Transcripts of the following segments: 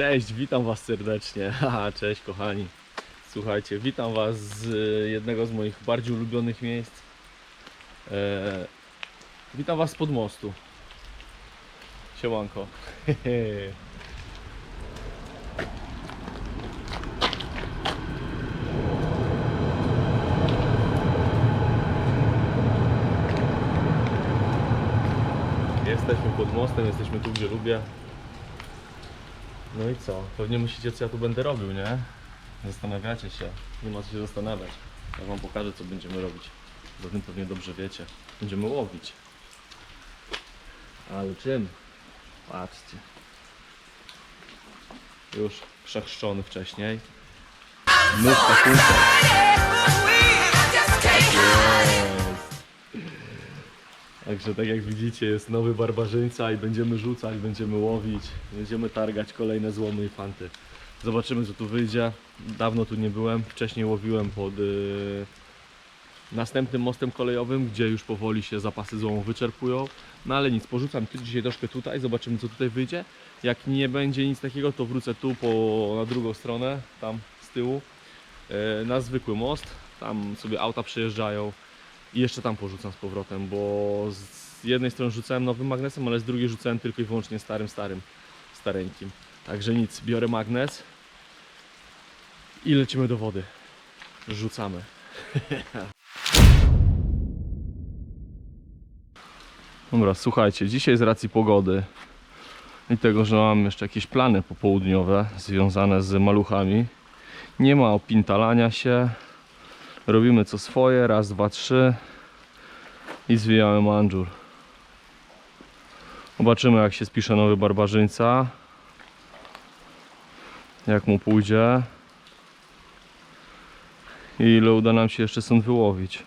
Cześć, witam Was serdecznie. Haha, cześć kochani. Słuchajcie, witam Was z e, jednego z moich bardziej ulubionych miejsc. E, witam Was pod mostu. Siemanko. Jesteśmy pod mostem, jesteśmy tu gdzie lubię. No i co? Pewnie myślicie co ja tu będę robił, nie? Zastanawiacie się. Nie ma się zastanawiać. Ja wam pokażę co będziemy robić. Zatem pewnie dobrze wiecie. Będziemy łowić. Ale czym? Patrzcie. Już przechrzczony wcześniej. Kulka. Jest. Także tak jak widzicie jest nowy barbarzyńca i będziemy rzucać, będziemy łowić, będziemy targać kolejne złomy i fanty. Zobaczymy co tu wyjdzie. Dawno tu nie byłem, wcześniej łowiłem pod y, następnym mostem kolejowym, gdzie już powoli się zapasy złomu wyczerpują. No ale nic, porzucam dzisiaj troszkę tutaj, zobaczymy co tutaj wyjdzie. Jak nie będzie nic takiego, to wrócę tu po, na drugą stronę, tam z tyłu, y, na zwykły most. Tam sobie auta przejeżdżają. I jeszcze tam porzucam z powrotem, bo z jednej strony rzucałem nowym magnesem, ale z drugiej rzucałem tylko i wyłącznie starym, starym, stareńkim. Także nic, biorę magnes i lecimy do wody. Rzucamy. Dobra, słuchajcie, dzisiaj z racji pogody i tego, że mam jeszcze jakieś plany popołudniowe związane z maluchami, nie ma opintalania się, Robimy co swoje, raz, dwa, trzy i zwijamy manżur. Zobaczymy jak się spisze nowy barbarzyńca. Jak mu pójdzie. I ile uda nam się jeszcze stąd wyłowić.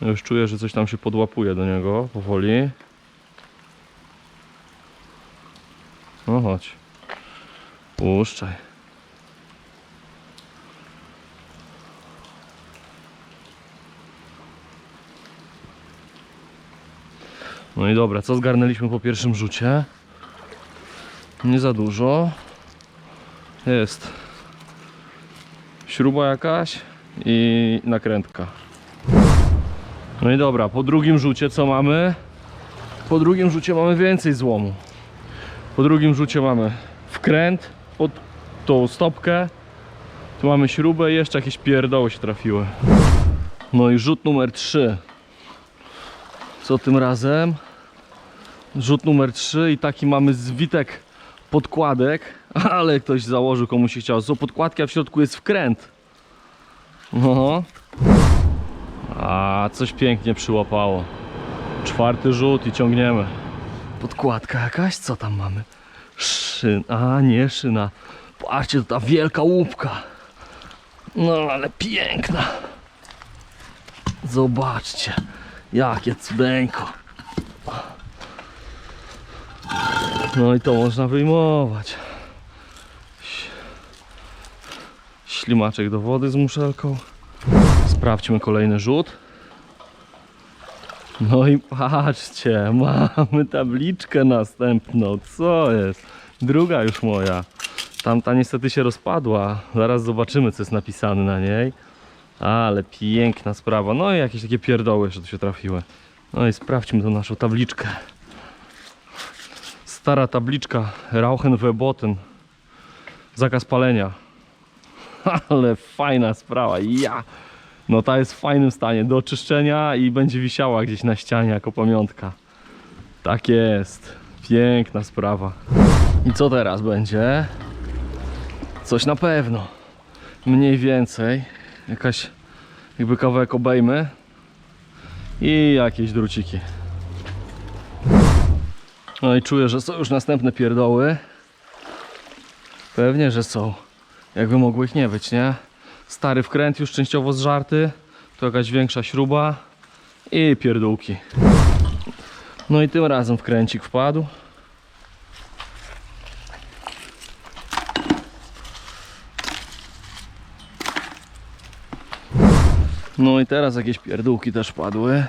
Już czuję, że coś tam się podłapuje do niego powoli. No chodź. Puszczaj. No i dobra, co zgarnęliśmy po pierwszym rzucie? Nie za dużo. Jest śruba jakaś i nakrętka. No i dobra, po drugim rzucie co mamy? Po drugim rzucie mamy więcej złomu. Po drugim rzucie mamy wkręt pod tą stopkę. Tu mamy śrubę i jeszcze jakieś pierdoły się trafiły. No i rzut numer 3. Co tym razem? Rzut numer 3 i taki mamy zwitek podkładek, ale ktoś założył komu się chciało. Są podkładki, a w środku jest wkręt. No. A coś pięknie przyłapało. Czwarty rzut i ciągniemy. Podkładka jakaś? Co tam mamy? Szyn. A nie szyna. Patrzcie, to ta wielka łupka. No ale piękna. Zobaczcie. Jakie cudeńko. No i to można wyjmować. Ślimaczek do wody z muszelką. Sprawdźmy kolejny rzut. No i patrzcie, mamy tabliczkę następną. Co jest? Druga już moja. Tamta niestety się rozpadła. Zaraz zobaczymy, co jest napisane na niej. Ale piękna sprawa. No i jakieś takie pierdoły jeszcze tu się trafiły. No i sprawdźmy tą naszą tabliczkę. Stara tabliczka Rauchen Verboten. Zakaz palenia. Ale fajna sprawa. Ja. No ta jest w fajnym stanie do oczyszczenia i będzie wisiała gdzieś na ścianie jako pamiątka. Tak jest. Piękna sprawa. I co teraz będzie? Coś na pewno. Mniej więcej. Jakaś jakby kawałek obejmy i jakieś druciki. No i czuję, że są już następne pierdoły. Pewnie, że są. Jakby mogło ich nie być, nie? Stary wkręt już częściowo zżarty. Tu jakaś większa śruba i pierdółki. No i tym razem wkręcik wpadł. No i teraz jakieś pierdółki też padły.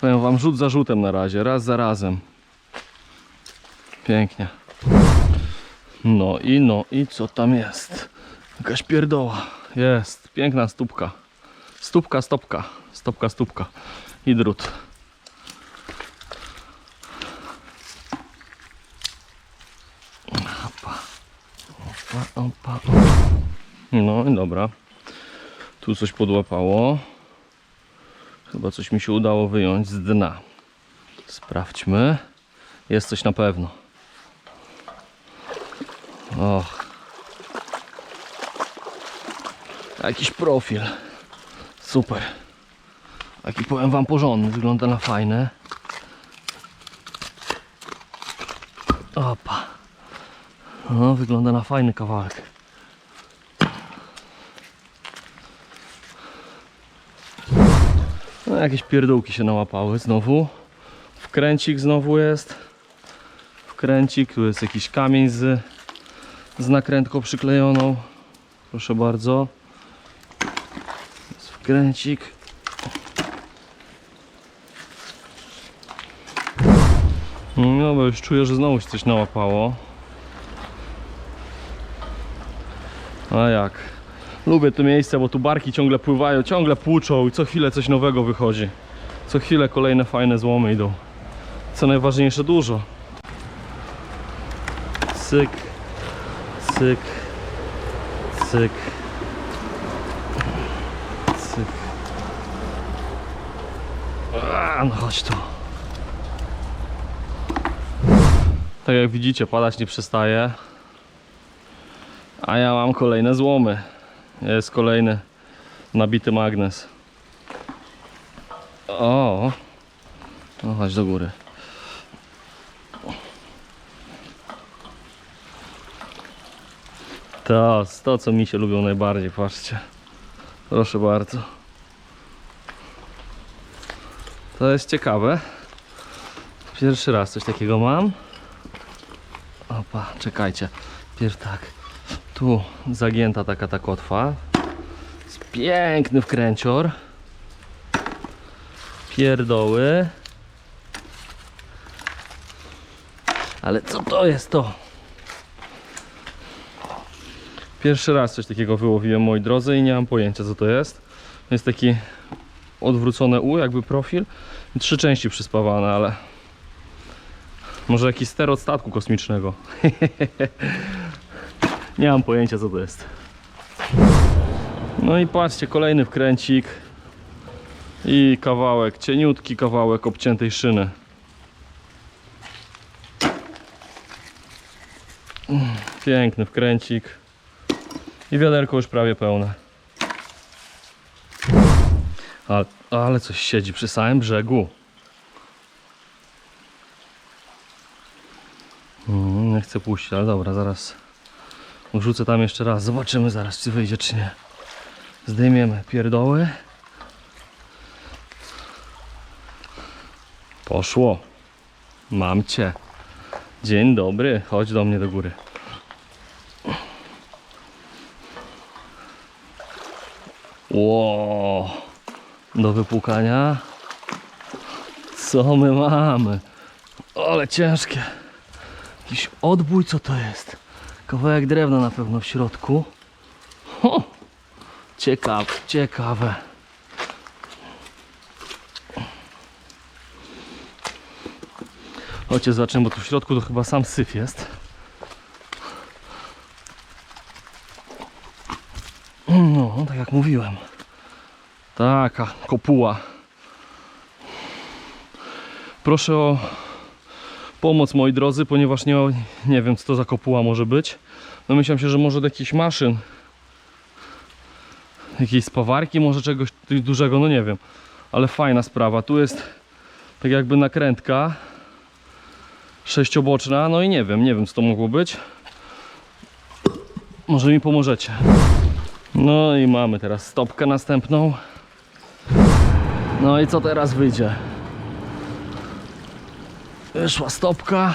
Powiem wam rzut za rzutem na razie, raz za razem. Pięknie. No i no i co tam jest? Jakaś pierdoła. Jest, piękna stópka. Stópka, stopka. Stopka, stópka. I drut. Opa. Opa, opa, opa. No i dobra. Tu coś podłapało. Chyba coś mi się udało wyjąć z dna. Sprawdźmy. Jest coś na pewno. Och. Jakiś profil. Super. Taki powiem wam porządny. Wygląda na fajne. Opa. No, wygląda na fajny kawałek. No, jakieś pierdółki się nałapały znowu. Wkręcik znowu jest. Wkręcik, tu jest jakiś kamień z, z nakrętką przyklejoną. Proszę bardzo. Jest wkręcik. No, bo już czuję, że znowu się coś nałapało. A jak? Lubię to miejsce, bo tu barki ciągle pływają, ciągle płuczą i co chwilę coś nowego wychodzi. Co chwilę kolejne fajne złomy idą. Co najważniejsze dużo. Cyk, cyk, cyk, cyk. A, no chodź tu. Tak jak widzicie, padać nie przestaje. A ja mam kolejne złomy. Jest kolejny nabity magnes. O! No chodź do góry. To, to co mi się lubią najbardziej, patrzcie. Proszę bardzo. To jest ciekawe. Pierwszy raz coś takiego mam. Opa, czekajcie. Pierw tak. Tu zagięta taka ta kotwa. Jest piękny wkręcior. Pierdoły. Ale co to jest to? Pierwszy raz coś takiego wyłowiłem moi drodzy i nie mam pojęcia co to jest. Jest taki odwrócone U, jakby profil. Trzy części przyspawane, ale może jakiś ster od statku kosmicznego. Nie mam pojęcia co to jest. No i patrzcie, kolejny wkręcik. I kawałek, cieniutki kawałek obciętej szyny. Piękny wkręcik. I wiaderko już prawie pełne. Ale, ale coś siedzi przy samym brzegu. Mm, Nie chcę puścić, ale dobra, zaraz wrzucę tam jeszcze raz. Zobaczymy zaraz, czy wyjdzie, czy nie. Zdejmiemy pierdoły. Poszło. Mam cię. Dzień dobry, chodź do mnie do góry. Ło, do wypłukania. Co my mamy? Ale ciężkie. Jakiś odbój, co to jest? Kawałek drewna na pewno w środku. Ho! Ciekawe, ciekawe. Chodźcie, zobaczymy, bo tu w środku to chyba sam syf jest. No, tak jak mówiłem. Taka kopuła. Proszę o pomoc moi drodzy, ponieważ nie, nie wiem co to za kopuła może być. No myślałem się, że może do jakichś maszyn. Jakiejś spawarki, może czegoś dużego, no nie wiem. Ale fajna sprawa. Tu jest tak jakby nakrętka sześcioboczna, no i nie wiem, nie wiem co to mogło być. Może mi pomożecie. No i mamy teraz stopkę następną. No i co teraz wyjdzie? Wyszła stopka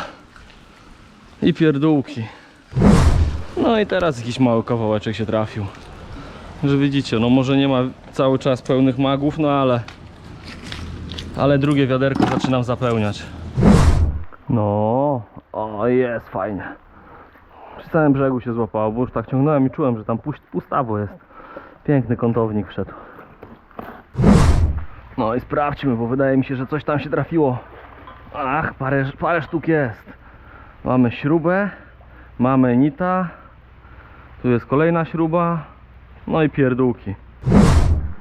i pierdółki. No i teraz jakiś mały kawałeczek się trafił. Że widzicie, no może nie ma cały czas pełnych magów, no ale ale drugie wiaderko zaczynam zapełniać. No, o jest fajnie. Przy całym brzegu się złapało, bo już tak ciągnąłem i czułem, że tam pustawo jest. Piękny kątownik wszedł. No i sprawdźmy, bo wydaje mi się, że coś tam się trafiło. Ach, parę, parę sztuk jest. Mamy śrubę, mamy nita, tu jest kolejna śruba, no i pierdółki.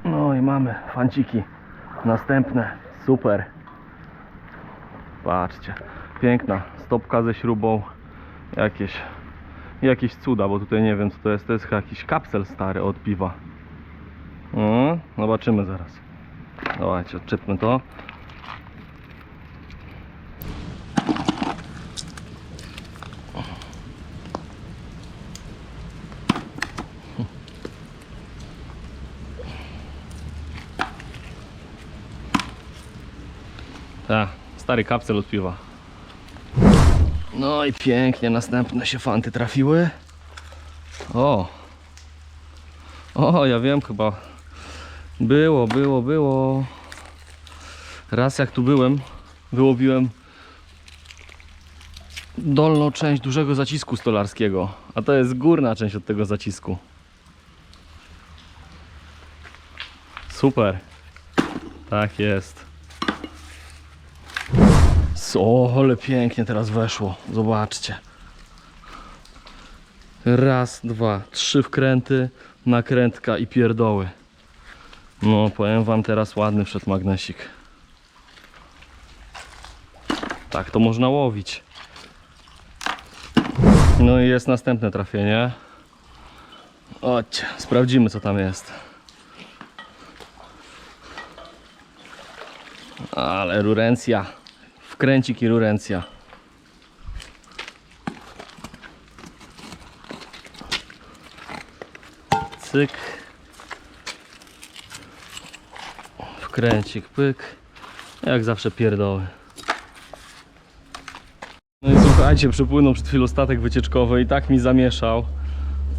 No i mamy fanciki. Następne, super. Patrzcie, piękna stopka ze śrubą. Jakieś, jakieś cuda, bo tutaj nie wiem co to jest. To jest jakiś kapsel stary od piwa. No, zobaczymy zaraz. Dawajcie, odczytmy to. Tak, stary kapsel od piwa. No i pięknie, następne się fanty trafiły. O! O, ja wiem chyba. Było, było, było. Raz jak tu byłem, wyłowiłem dolną część dużego zacisku stolarskiego. A to jest górna część od tego zacisku. Super. Tak jest. O, ale pięknie teraz weszło. Zobaczcie. Raz, dwa, trzy wkręty, nakrętka i pierdoły. No, powiem wam teraz ładny wszedł magnesik. Tak to można łowić. No i jest następne trafienie. Chodźcie, sprawdzimy co tam jest. Ale rurencja. Wkręcik i. Cyk. Wkręcik, pyk. Jak zawsze pierdoły. No i słuchajcie, przypłynął przed chwilą statek wycieczkowy i tak mi zamieszał,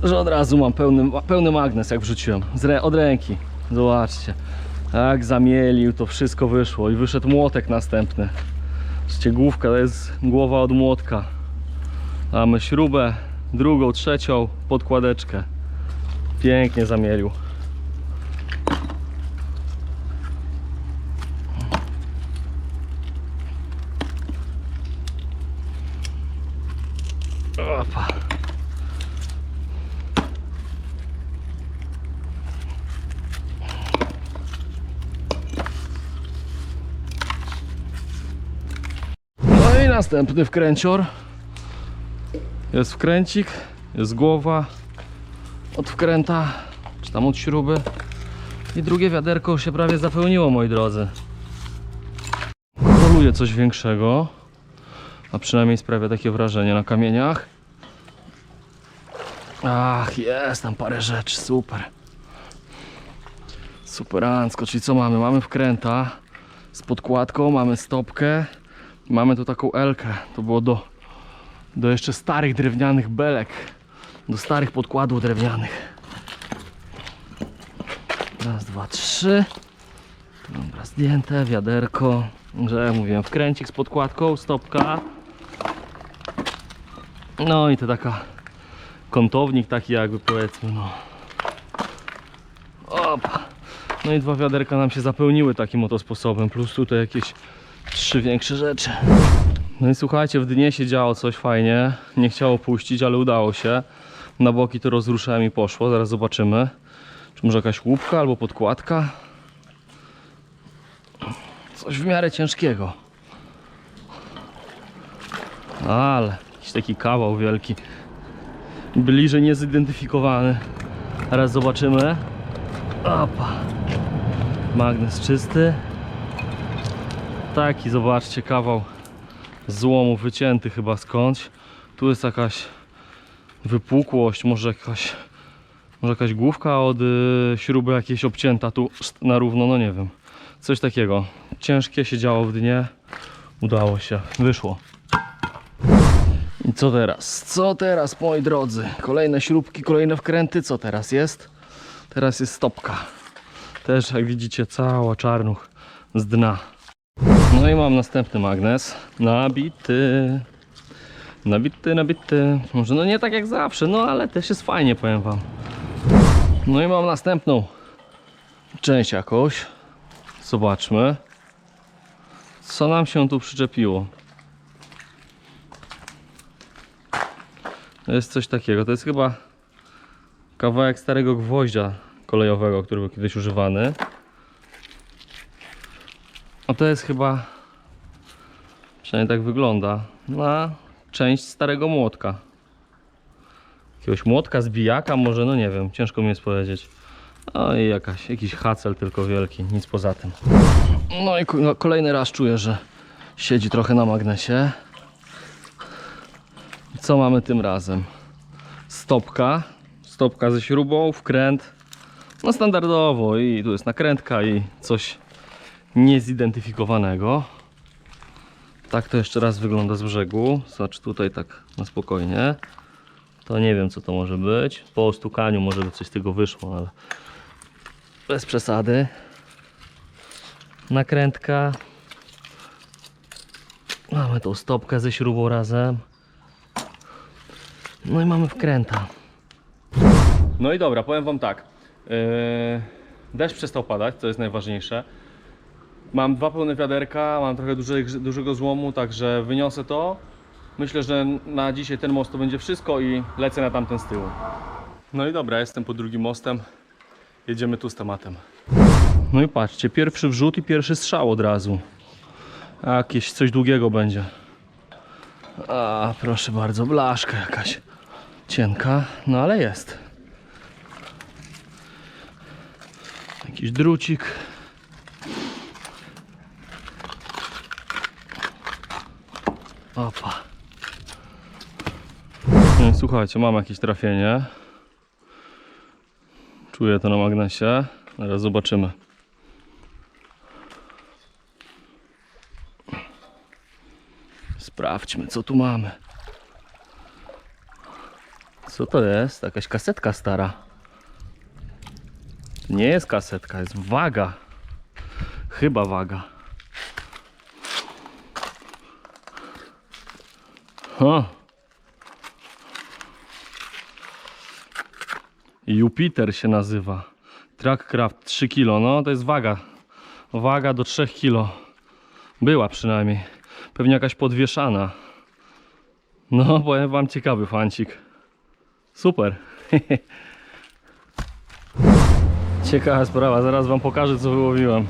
że od razu mam pełny, pełny magnes jak wrzuciłem. Rę, od ręki. Zobaczcie. Jak zamielił, to wszystko wyszło i wyszedł młotek następny. Zobaczcie, główka to jest głowa od młotka. Mamy śrubę, drugą, trzecią, podkładeczkę. Pięknie zamielił. Opa. No i następny wkręcior. Jest wkręcik, jest głowa od wkręta, czy tam od śruby. I drugie wiaderko się prawie zapełniło, moi drodzy. Koluje coś większego, a przynajmniej sprawia takie wrażenie na kamieniach. Ach, jest tam parę rzeczy, super. Superancko, czyli co mamy? Mamy wkręta z podkładką, mamy stopkę, mamy tu taką elkę. To było do, do jeszcze starych drewnianych belek, do starych podkładów drewnianych. Raz, dwa, trzy. Dobra, zdjęte, wiaderko, że jak mówiłem, wkręcik z podkładką, stopka. No i to taka kątownik taki jakby powiedzmy, no. Opa. No i dwa wiaderka nam się zapełniły takim oto sposobem, plus tutaj jakieś trzy większe rzeczy. No i słuchajcie, w dnie się działo coś fajnie, nie chciało puścić, ale udało się. Na boki to rozruszałem i poszło, zaraz zobaczymy. Czy może jakaś łupka albo podkładka? Coś w miarę ciężkiego. Ale jakiś taki kawał wielki. Bliżej niezidentyfikowany. Teraz zobaczymy. Opa. Magnes czysty. Taki, zobaczcie, kawał złomu wycięty chyba skądś. Tu jest jakaś wypukłość, może jakaś może jakaś główka od y, śruby jakiejś obcięta tu na równo, no nie wiem. Coś takiego. Ciężkie się działo w dnie. Udało się. Wyszło. I co teraz? Co teraz, moi drodzy? Kolejne śrubki, kolejne wkręty. Co teraz jest? Teraz jest stopka. Też, jak widzicie, cała czarnuch z dna. No i mam następny magnes. Nabity. Nabity, nabity. Może no nie tak jak zawsze, no ale też jest fajnie, powiem wam. No i mam następną część jakąś. Zobaczmy. Co nam się tu przyczepiło? To jest coś takiego. To jest chyba kawałek starego gwoździa kolejowego, który był kiedyś używany. A to jest chyba, przynajmniej tak wygląda, na część starego młotka. Jakiegoś młotka, zbijaka może, no nie wiem, ciężko mi jest powiedzieć. No i jakaś, jakiś hacel tylko wielki, nic poza tym. No i no, kolejny raz czuję, że siedzi trochę na magnesie. Co mamy tym razem? Stopka, stopka ze śrubą, wkręt. No standardowo i tu jest nakrętka i coś niezidentyfikowanego. Tak to jeszcze raz wygląda z brzegu. Zobacz tutaj tak na spokojnie. To nie wiem co to może być. Po stukaniu może by coś z tego wyszło, ale bez przesady. Nakrętka. Mamy tą stopkę ze śrubą razem. No i mamy wkręta. No i dobra, powiem wam tak. Yy, deszcz przestał padać, to jest najważniejsze. Mam dwa pełne wiaderka, mam trochę dużego złomu, także wyniosę to. Myślę, że na dzisiaj ten most to będzie wszystko i lecę na tamten z tyłu. No i dobra, jestem pod drugim mostem. Jedziemy tu z tematem. No i patrzcie, pierwszy wrzut i pierwszy strzał od razu. Jakieś coś długiego będzie. A, proszę bardzo, blaszka jakaś cienka, no ale jest. Jakiś drucik. Opa. Słuchajcie, mam jakieś trafienie. Czuję to na magnesie. Zaraz zobaczymy. Sprawdźmy, co tu mamy. Co to jest? Jakaś kasetka stara. Nie jest kasetka, jest waga. Chyba waga. O. Jupiter się nazywa. Trackcraft 3 kg. No to jest waga. Waga do 3 kg. Była przynajmniej. Pewnie jakaś podwieszana. No, powiem wam ciekawy fancik. Super. Ciekawa sprawa, zaraz wam pokażę co wyłowiłem.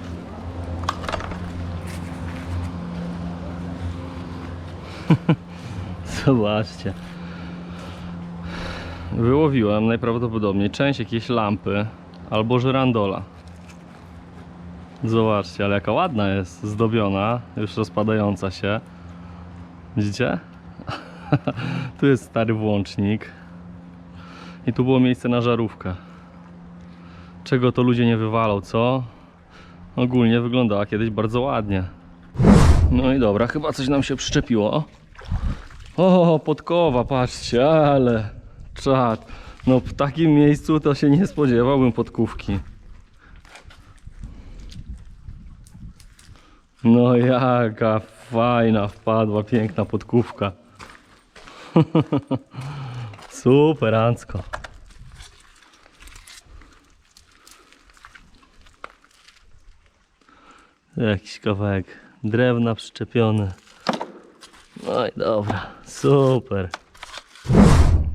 Zobaczcie. Wyłowiłem najprawdopodobniej część jakiejś lampy albo żerandola. Zobaczcie, ale jaka ładna jest, zdobiona, już rozpadająca się. Widzicie? tu jest stary włącznik. I tu było miejsce na żarówkę. Czego to ludzie nie wywalą, co? Ogólnie wyglądała kiedyś bardzo ładnie. No i dobra, chyba coś nam się przyczepiło. O, podkowa, patrzcie, ale czad. No w takim miejscu to się nie spodziewałbym podkówki. No jaka fajna wpadła, piękna podkówka. Super, Ancko. Jakiś kawałek drewna przyczepiony. No i dobra, super.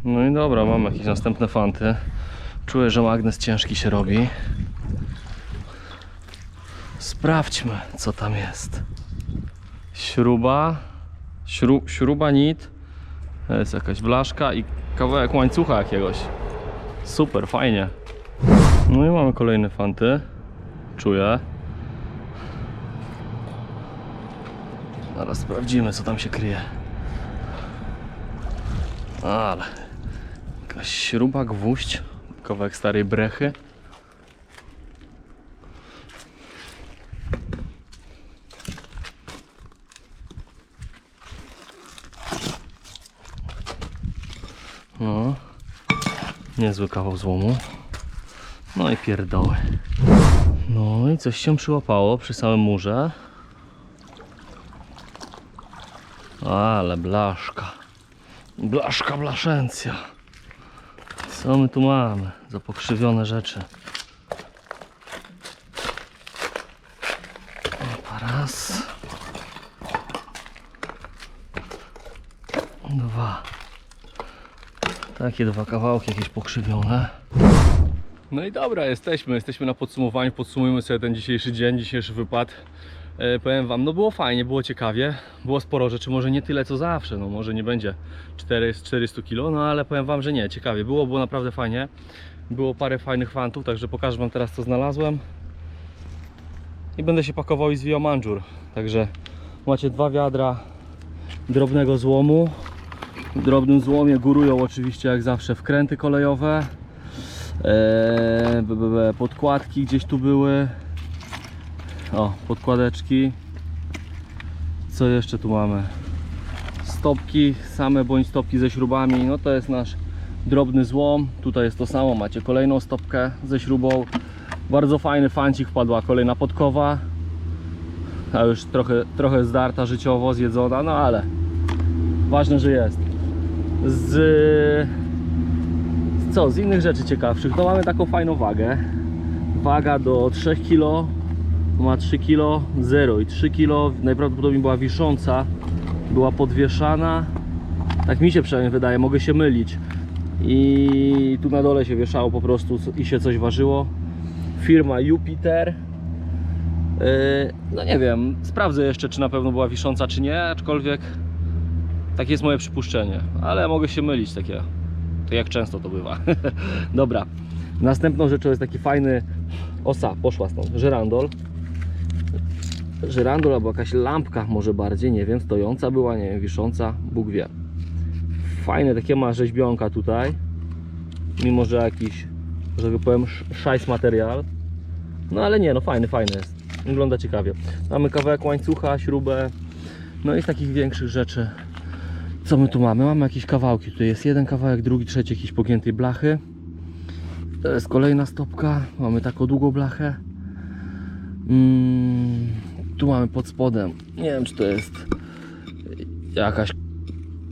No i dobra, mam jakieś następne fanty. Czuję, że magnes ciężki się robi. Sprawdźmy, co tam jest. Śruba, śru, śruba nit, jest jakaś blaszka i kawałek łańcucha jakiegoś. Super, fajnie. No i mamy kolejne fanty. Czuję. Zaraz sprawdzimy, co tam się kryje. Ale jakaś śruba, gwóźdź, kawałek starej brechy. No, niezły kawał złomu. No i pierdoły. No i coś się przyłapało przy samym murze. Ale blaszka. Blaszka blaszencja. Co my tu mamy za pokrzywione rzeczy? Opa, raz. Dwa. Takie dwa kawałki jakieś pokrzywione. No i dobra, jesteśmy. Jesteśmy na podsumowaniu. Podsumujmy sobie ten dzisiejszy dzień, dzisiejszy wypad. E, powiem Wam, no było fajnie, było ciekawie. Było sporo rzeczy, może nie tyle co zawsze. No może nie będzie 4, 400 kg, no ale powiem Wam, że nie, ciekawie. Było, było naprawdę fajnie. Było parę fajnych fantów, także pokażę Wam teraz co znalazłem. I będę się pakował i zwijał manżur. Także macie dwa wiadra drobnego złomu. W drobnym złomie górują oczywiście jak zawsze wkręty kolejowe. B, podkładki gdzieś tu były. O, podkładeczki. Co jeszcze tu mamy? Stopki, same bądź stopki ze śrubami. No to jest nasz drobny złom. Tutaj jest to samo. Macie kolejną stopkę ze śrubą. Bardzo fajny fancik wpadła kolejna podkowa. A już trochę, trochę zdarta życiowo, zjedzona, no ale ważne, że jest. Z, co? Z innych rzeczy ciekawszych. To mamy taką fajną wagę. Waga do 3 kg. Ma 3 kg 0 i 3 kg najprawdopodobniej była wisząca. Była podwieszana. Tak mi się przynajmniej wydaje, mogę się mylić. I tu na dole się wieszało po prostu i się coś ważyło. Firma Jupiter. Yy, No nie wiem, sprawdzę jeszcze czy na pewno była wisząca czy nie, aczkolwiek takie jest moje przypuszczenie, ale mogę się mylić takie. To jak często to bywa. Dobra. Następną rzeczą jest taki fajny osa, poszła stąd, żyrandol. Żyrandol albo jakaś lampka może bardziej, nie wiem, stojąca była, nie wiem, wisząca, Bóg wie. Fajne takie ma rzeźbionka tutaj. Mimo, że jakiś, że tak powiem, sz- szajs materiał. No ale nie, no fajny, fajny jest. Wygląda ciekawie. Mamy kawałek łańcucha, śrubę. No i z takich większych rzeczy. Co my tu mamy? Mamy jakieś kawałki. Tutaj jest jeden kawałek, drugi, trzeci jakiś pogiętej blachy. To jest kolejna stopka. Mamy taką długą blachę. Mm, tu mamy pod spodem. Nie wiem, czy to jest jakaś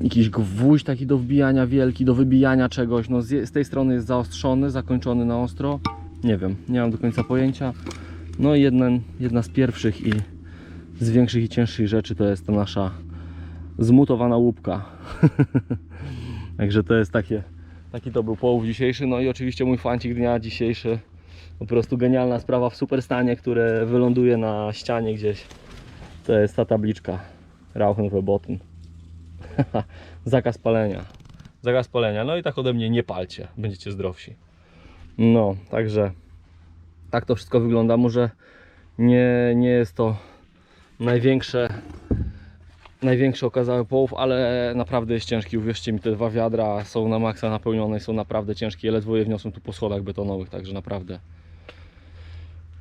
jakiś gwóźdź taki do wbijania wielki, do wybijania czegoś. No z, z tej strony jest zaostrzony, zakończony na ostro. Nie wiem, nie mam do końca pojęcia. No i jedna, jedna z pierwszych i z większych i cięższych rzeczy to jest ta nasza zmutowana łupka. Także to jest takie, taki to był połów dzisiejszy. No i oczywiście mój fancik dnia dzisiejszy. Po prostu genialna sprawa w superstanie, które wyląduje na ścianie gdzieś. To jest ta tabliczka. Rauchen verboten. Zakaz palenia. Zakaz palenia. No i tak ode mnie nie palcie. Będziecie zdrowsi. No, także tak to wszystko wygląda. Może nie, nie jest to największe największy okazały połów, ale naprawdę jest ciężki. Uwierzcie mi, te dwa wiadra są na maksa napełnione i są naprawdę ciężkie. Ja ledwo je wniosłem tu po schodach betonowych, także naprawdę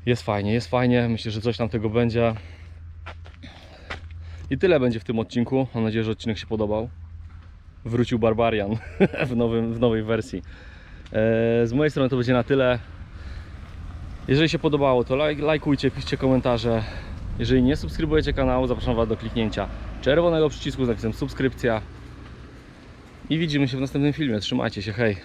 jest fajnie, jest fajnie. Myślę, że coś tam tego będzie. I tyle będzie w tym odcinku. Mam nadzieję, że odcinek się podobał. Wrócił Barbarian w, nowym, w nowej wersji. Eee, Z mojej strony to będzie na tyle. Jeżeli się podobało, to laj, lajkujcie, piszcie komentarze. Jeżeli nie subskrybujecie kanału, zapraszam Was do kliknięcia czerwonego przycisku z napisem subskrypcja. I widzimy się w następnym filmie. Trzymajcie się, hej!